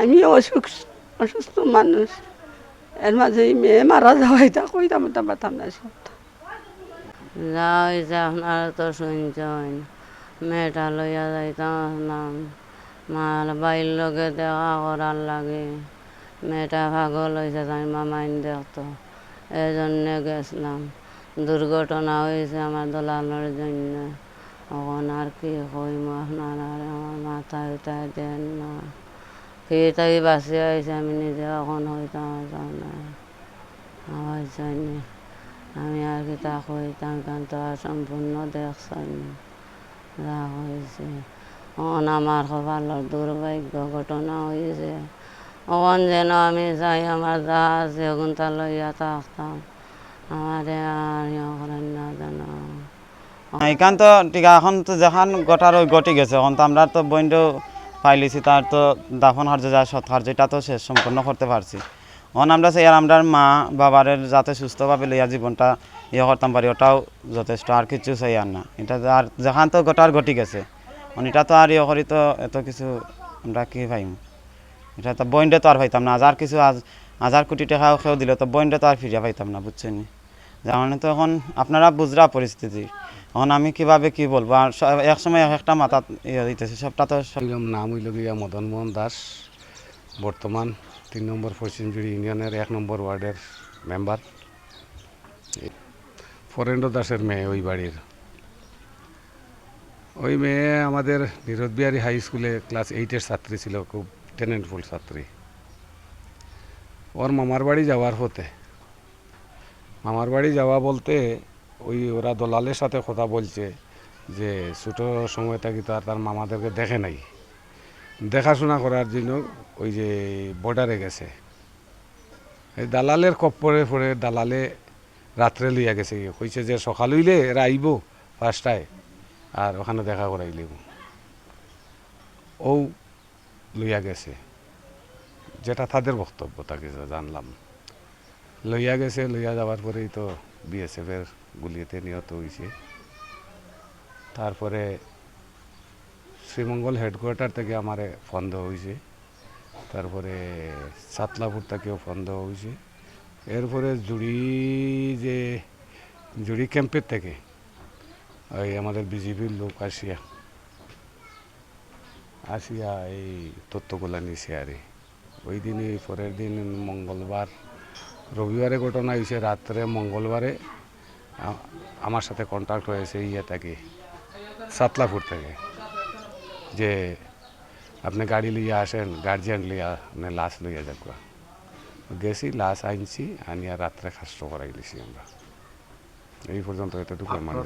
আমি অসুখ অসুস্থ মানুষ। এর মাঝে মেয়ে মারা যাওয়াই তা কইতাম তা পারতাম না সব যা হয়েছে আপনারা তো শুনছেন। মেয়েটা লইয়া যাইতাম। মার বাইর লগে দেখা করার লাগে। মেয়েটা পাগল হয়েছে তাই মামাইন দেখতো এই জন্যে গেছিলাম। দুর্ঘটনা হয়েছে আমার দলানোর জন্য। এখন আর কি কইম আপনারা? আমার মাথায় উঠায় দেন না। তাই বাঁচি আমি নিজে এখন হইতাম না আমার জন্য আমি আর কি তা কইতাম কারণ তো আর সম্পূর্ণ দেখছাই না যা হয়েছে অন আমার কপালের দুর্ভাগ্য ঘটনা হয়েছে অন যেন আমি চাই আমার যা আছে ওগুন তা লইয়া থাকতাম আমারে আর ইয়ে করেন না যেন এখান তো টিকা এখন তো যেখান গোটার ওই গটি গেছে এখন তো আমরা তো বইন্ড পাইলিছি, তার তো দাফন হার্য যা সৎ হার্য এটা তো শেষ, সম্পূর্ণ করতে পারছি। অন আমরা সেই আর আমরা মা বাবার যাতে সুস্থভাবে লইয়া জীবনটা ইয়ে করতাম পারি, ওটাও যথেষ্ট, আর কিছু চাই আর না। এটা আর যেখান তো গোটার গটি গেছে। এটা তো আর ইয়ে করি তো এত কিছু আমরা কি পাইম এটা তো বইন্ডে তো আর পাইতাম না, হাজার কিছু আজ হাজার কোটি টাকা খেয়েও দিলে, তো বইন্ডে তো আর ফিরিয়া পাইতাম না বুঝছেন যার মানে তো এখন আপনারা বুঝরা পরিস্থিতি। এখন আমি কীভাবে কি বলব? আর এক সময় এক একটা মাথা ইয়ে দিতেছে, সবটা তো নাম হইল গিয়া মদন মোহন দাস, বর্তমান তিন নম্বর পশ্চিমজুড়ি ইউনিয়নের এক নম্বর ওয়ার্ডের মেম্বার। ফরেন্দ্র দাসের মেয়ে ওই বাড়ির। ওই মেয়ে আমাদের বিহারী হাই স্কুলে ক্লাস এইটের ছাত্রী ছিল, খুব ট্যালেন্টফুল ছাত্রী। ওর মামার বাড়ি যাওয়ার হতে মামার বাড়ি যাওয়া বলতে ওই ওরা দলালের সাথে কথা বলছে যে ছোটো সময় থাকি তো আর তার মামাদেরকে দেখে নাই। দেখাশোনা করার জন্য ওই যে বর্ডারে গেছে। এই দালালের কপ্পরে পরে দালালে রাত্রে লইয়া গেছে। কইছে যে সকাল হইলে এরা আইব পাঁচটায় আর ওখানে দেখা করাইলে ও লইয়া গেছে। যেটা তাদের বক্তব্য তাকে জানলাম। লইয়া গেছে লইয়া যাওয়ার পরেই তো বিএসএফের গুলিতে নিহত হয়েছে তারপরে শ্রীমঙ্গল হেডকোয়ার্টার থেকে আমারে ফোন দেওয়া হয়েছে তারপরে সাতলাপুর থেকেও ফোন দেওয়া হয়েছে এরপরে জুড়ি যে জুড়ি ক্যাম্পের থেকে ওই আমাদের বিজেপির লোক আসিয়া আসিয়া এই তথ্যগুলা নিছে আরে ওই দিনই পরের দিন মঙ্গলবার রবিবারে ঘটনা হয়েছে রাত্রে, মঙ্গলবারে আমার সাথে কন্ট্যাক্ট হয়েছে ইয়ে থেকে সাতলাপুর থেকে, যে আপনি গাড়ি লিয়ে আসেন গার্জিয়ান লিয়া আপনি লাশ লইয়া যাক গেছি, লাশ আনছি, আনিয়া রাত্রে খাস্ট করাই লিছি আমরা। এই পর্যন্ত এতটুকু মানে